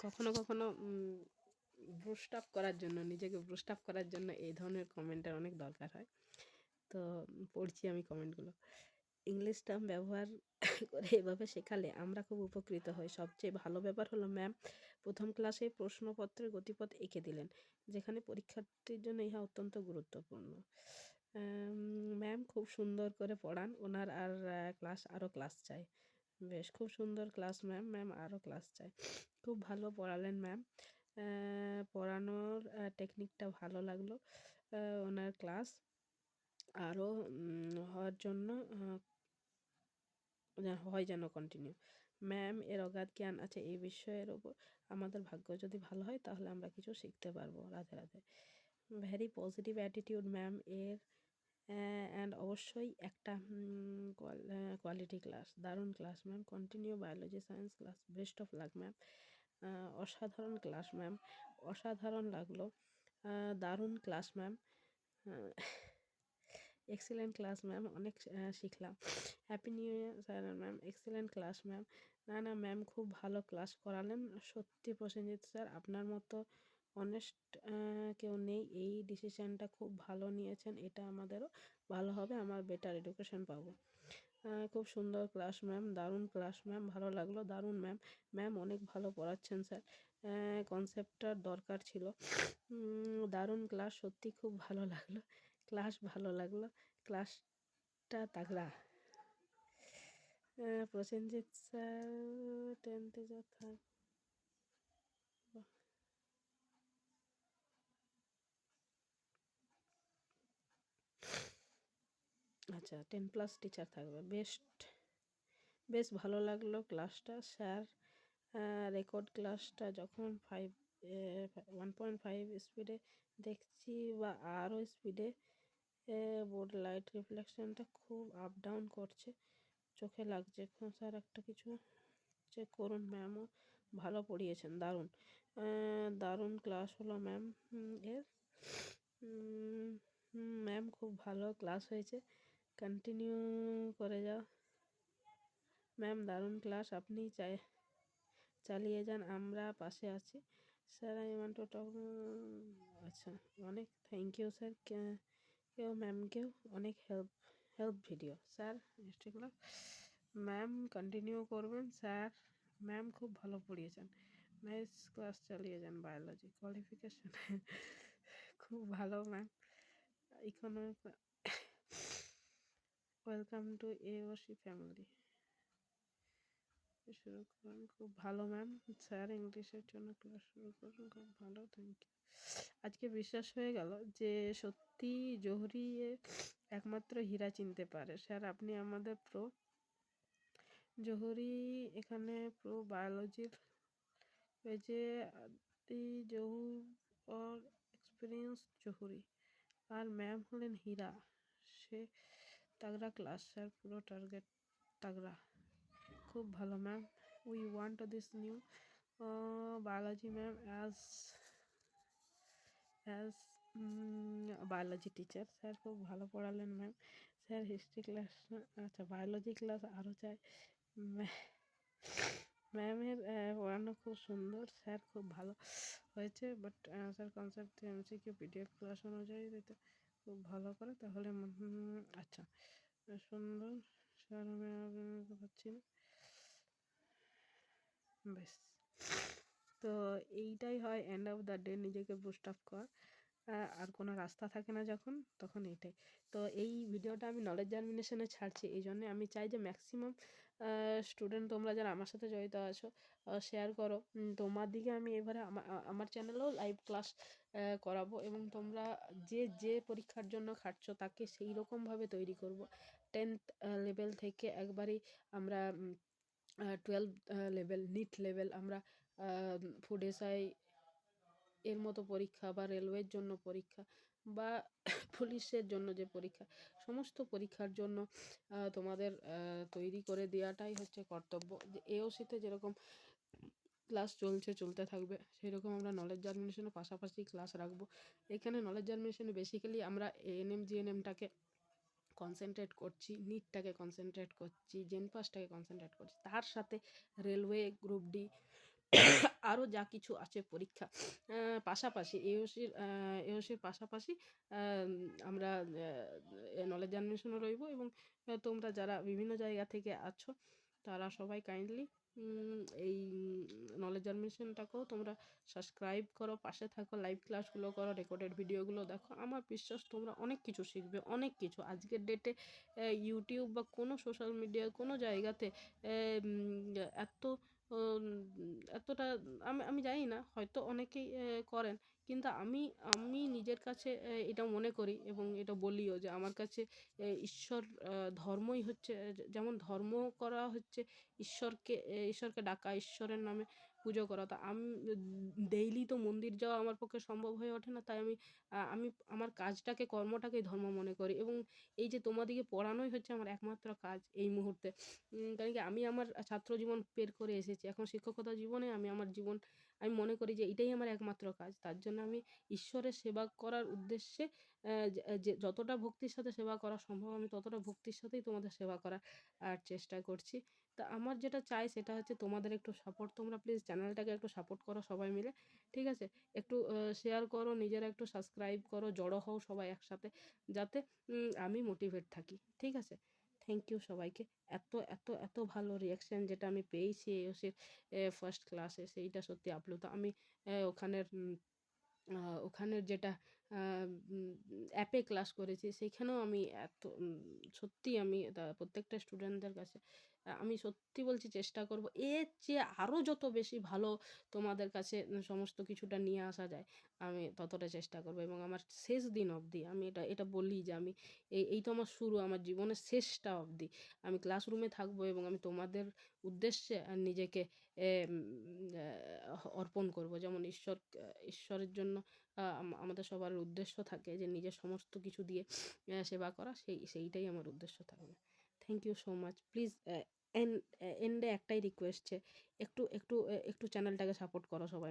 কখনো কখনো ব্রুস্ট আপ করার জন্য, নিজেকে ব্রুস্ট আপ করার জন্য এই ধরনের কমেন্টের অনেক দরকার হয়। তো, পড়ছি আমি কমেন্টগুলো ইংলিশ টার্ম ব্যবহার করে এভাবে শেখালে আমরা খুব উপকৃত হই। সবচেয়ে ভালো ব্যাপার হলো ম্যাম প্রথম ক্লাসে প্রশ্নপত্রের গতিপথ এঁকে দিলেন, যেখানে পরীক্ষার্থীর জন্য ইহা অত্যন্ত গুরুত্বপূর্ণ। ম্যাম খুব সুন্দর করে পড়ান, ওনার আর ক্লাস আরও ক্লাস চাই। বেশ, খুব সুন্দর ক্লাস ম্যাম। ম্যাম আরও ক্লাস চাই খুব ভালো পড়ালেন ম্যাম। পড়ানোর টেকনিকটা ভালো লাগল ওনার ক্লাস। আরও হওয়ার জন্য হয় যেন কন্টিনিউ ম্যাম, এর অগাধ জ্ঞান আছে এই বিষয়ের ওপর। আমাদের ভাগ্য যদি ভালো হয়, তাহলে আমরা কিছু শিখতে পারব Radhe Radhe. Very positive attitude ma'am, এর অ্যান্ড অবশ্যই একটা কোয়ালিটি ক্লাস দারুণ class ma'am continue biology science class best of luck ma'am অসাধারণ ক্লাস ম্যাম অসাধারণ লাগল। দারুণ class ma'am excellent class ma'am অনেক শিখলাম। Happy new year sir ma'am excellent class ma'am না না ম্যাম খুব ভালো ক্লাস করালেন। সত্যি প্রসেনজিৎ স্যার আপনার মতো অনেস্ট কেউ নেই। এই ডিসিশানটা খুব ভালো নিয়েছেন, এটা আমাদেরও ভালো হবে, আমার বেটার এডুকেশন পাবো। খুব সুন্দর ক্লাস ম্যাম দারুণ ক্লাস ম্যাম ভালো লাগল, দারুণ ম্যাম ম্যাম অনেক ভালো পড়াচ্ছেন স্যার কনসেপ্টটার দরকার ছিল। দারুণ ক্লাস সত্যি খুব ভালো লাগল। ক্লাস ভালো লাগল। ক্লাসটা তাগড়া। প্রসেনজিৎ স্যার টেন্থে যা আচ্ছা টেন প্লাস টিচার থাকবে। বেস্ট বেশ ভালো লাগল ক্লাসটা স্যার রেকর্ড ক্লাসটা যখন ফাইভ ওয়ান পয়েন্ট ফাইভ স্পিডে দেখছি বা আরও স্পিডে বোর্ড লাইট রিফ্লেকশনটা খুব আপ ডাউন করছে। চোখে লাগছে। স্যার একটা কিছু চেক করুন ম্যামও ভালো পড়িয়েছেন। দারুণ। দারুণ ক্লাস হলো ম্যাম এর। ম্যাম খুব ভালো ক্লাস হয়েছে। কন্টিনিউ করে যাও। ম্যাম দারুণ ক্লাস আপনি চাই, চালিয়ে যান, আমরা পাশে আছি। Sir I want to talk আচ্ছা অনেক থ্যাংক ইউ স্যার কেউ ম্যামকেও অনেক help help video sir class ma'am continue করবেন স্যার ম্যাম খুব ভালো পড়িয়েছেন। নাইস ক্লাস চালিয়ে যান বায়োলজি কোয়ালিফিকেশন খুব ভালো ma'am economic welcome to A OC family শুরু করুন। খুব ভালো ম্যাম স্যার ইংলিশের জন্য ক্লাস শুরু করুন। খুব ভালো থ্যাংক ইউ আজকে বিশ্বাস হয়ে গেল যে সত্যি জহরি একমাত্র হীরা চিনতে পারে। স্যার, আপনি আমাদের প্রো জহুরি এখানে প্রো বায়োলজির পেজে আদি জহু অর এক্সপিরিয়েন্স জহুরি। আর ম্যাম হলেন হীরা। সে তাগড়া ক্লাস স্যার পুরো টার্গেট তাগড়া। খুব ভালো ma'am we want this new biology ma'am as as biology teacher sir খুব ভালো পড়ালেন ম্যাম স্যার হিস্ট্রি ক্লাস আচ্ছা বায়োলজি ক্লাস আরও চাই। ম্যামের পড়ানো খুব সুন্দর। স্যার খুব ভালো হয়েছে but sir concept MCQ PDF class অনুযায়ী দিতে। খুব ভালো করে, তাহলে আচ্ছা। সুন্দর স্যার আমি পাচ্ছি না। বেশ। তো এইটাই হয় এন্ড অফ দ্য ডে নিজেকে বুস্ট আপ কর। আর কোনো রাস্তা থাকে না যখন, তখন এইটাই। তো এই ভিডিওটা আমি নলেজ জার্মিনেশনে ছাড়ছি এই জন্যে আমি চাই যে ম্যাক্সিমাম স্টুডেন্ট তোমরা যারা আমার সাথে জড়িত আছো শেয়ার করো। তোমার দিকে আমি এবারে আমার চ্যানেলেও লাইভ ক্লাস করাবো এবং তোমরা যে যে পরীক্ষার জন্য খাটছো তাকে সেই রকমভাবে তৈরি করব। টেন্থ লেভেল থেকে একবারেই আমরা টুয়েলভ লেভেল নিট লেভেল আমরা ফুড এসআই এর মতো পরীক্ষা বা রেলওয়ের জন্য পরীক্ষা বা পুলিশের জন্য যে পরীক্ষা, সমস্ত পরীক্ষার জন্য তোমাদের তৈরি করে দেওয়াটাই হচ্ছে কর্তব্য। যে এওসিতে যেরকম ক্লাস চলছে, চলতে থাকবে সেই রকম আমরা নলেজ জার্মিনেশনের পাশাপাশি ক্লাস রাখব। এখানে নলেজ জার্মিনেশনে বেসিক্যালি আমরা এএনএম জিএনএমটাকে কনসেন্ট্রেট করছি নিটটাকে কনসেন্ট্রেট করছি জেনপাসটাকে কনসেন্ট্রেট করছি। তার সাথে রেলওয়ে গ্রুপ ডি আরও যা কিছু আছে পরীক্ষা। পাশাপাশি এওসির এওসির পাশাপাশি আমরা নলেজ অ্যাডমিশনও রইব এবং তোমরা যারা বিভিন্ন জায়গা থেকে আছো, তারা সবাই কাইন্ডলি নলেজ অ্যাডমিশনটাকেও তোমরা সাবস্ক্রাইব করো, পাশে থাকো লাইভ ক্লাসগুলো করো রেকর্ডেড ভিডিওগুলো দেখো। আমার বিশ্বাস তোমরা অনেক কিছু শিখবে, অনেক কিছু। আজকের ডেটে ইউটিউব বা কোনো সোশ্যাল মিডিয়া কোনো জায়গাতে এত এতটা, আমি আমি জানি না, হয়তো অনেকেই করেন। কিন্তু আমি আমি নিজের কাছে এটা মনে করি এবং এটা বলিও যে আমার কাছে ঈশ্বর ধর্মই হচ্ছে যেমন ধর্ম করা হচ্ছে, ঈশ্বরকে ঈশ্বরকে ডাকা, ঈশ্বরের নামে পুজো করা। তা আমি, ডেইলি তো মন্দির যাওয়া আমার পক্ষে সম্ভব হয়ে ওঠে না। তাই আমি আমি আমার কাজটাকে কর্মটাকে ধর্ম মনে করি। এবং এই যে তোমাদিকে পড়ানোই হচ্ছে আমার একমাত্র কাজ এই মুহূর্তে। কারণ কি আমি আমার ছাত্র জীবন পের করে এসেছি। এখন শিক্ষকতা জীবনে আমি আমার জীবন আমি মনে করি যে এটাই আমার একমাত্র কাজ। তার জন্য আমি ঈশ্বরের সেবা করার উদ্দেশ্যে যে যতটা ভক্তির সাথে সেবা করা সম্ভব, আমি ততটা ভক্তির সাথেই তোমাদের সেবা করার, আর চেষ্টা করছি। তা আমার যেটা চাই সেটা হচ্ছে তোমাদের একটু সাপোর্ট তোমরা প্লিজ চ্যানেলটাকে একটু সাপোর্ট করো সবাই মিলে, ঠিক আছে? একটু শেয়ার করো, নিজেরা একটু সাবস্ক্রাইব করো, জড়ো হও সবাই একসাথে, যাতে আমি মোটিভেট থাকি, ঠিক আছে? থ্যাংক ইউ সবাইকে। এত এত এত ভালো রিয়াকশান যেটা আমি পেয়েছি সে ফার্স্ট ক্লাসে সেইটা সত্যি আপ্লুত। আমি ওখানের ওখানের যেটা অ্যাপে ক্লাস করেছি সেখানেও আমি এত সত্যি আমি প্রত্যেকটা স্টুডেন্টদের কাছে আমি সত্যি বলছি চেষ্টা করব, এর চেয়ে আরও যত বেশি ভালো তোমাদের কাছে সমস্ত কিছুটা নিয়ে আসা যায়, আমি ততটা চেষ্টা করব এবং আমার শেষ দিন অবধি, আমি এটা এটা বলি যে আমি এই এই তো আমার শুরু, আমার জীবনের শেষটা অবধি, আমি ক্লাসরুমে থাকব এবং আমি তোমাদের উদ্দেশ্যে নিজেকে অর্পণ করব। যেমন ঈশ্বর ঈশ্বরের জন্য আমাদের সবার উদ্দেশ্য থাকে যে নিজের সমস্ত কিছু দিয়ে সেবা করা, সেই, সেইটাই আমার উদ্দেশ্য থাকবে। Thank you so much please end এন্ডে একটাই রিকোয়েস্ট যে একটু একটু একটু চ্যানেলটাকে সাপোর্ট করো সবাই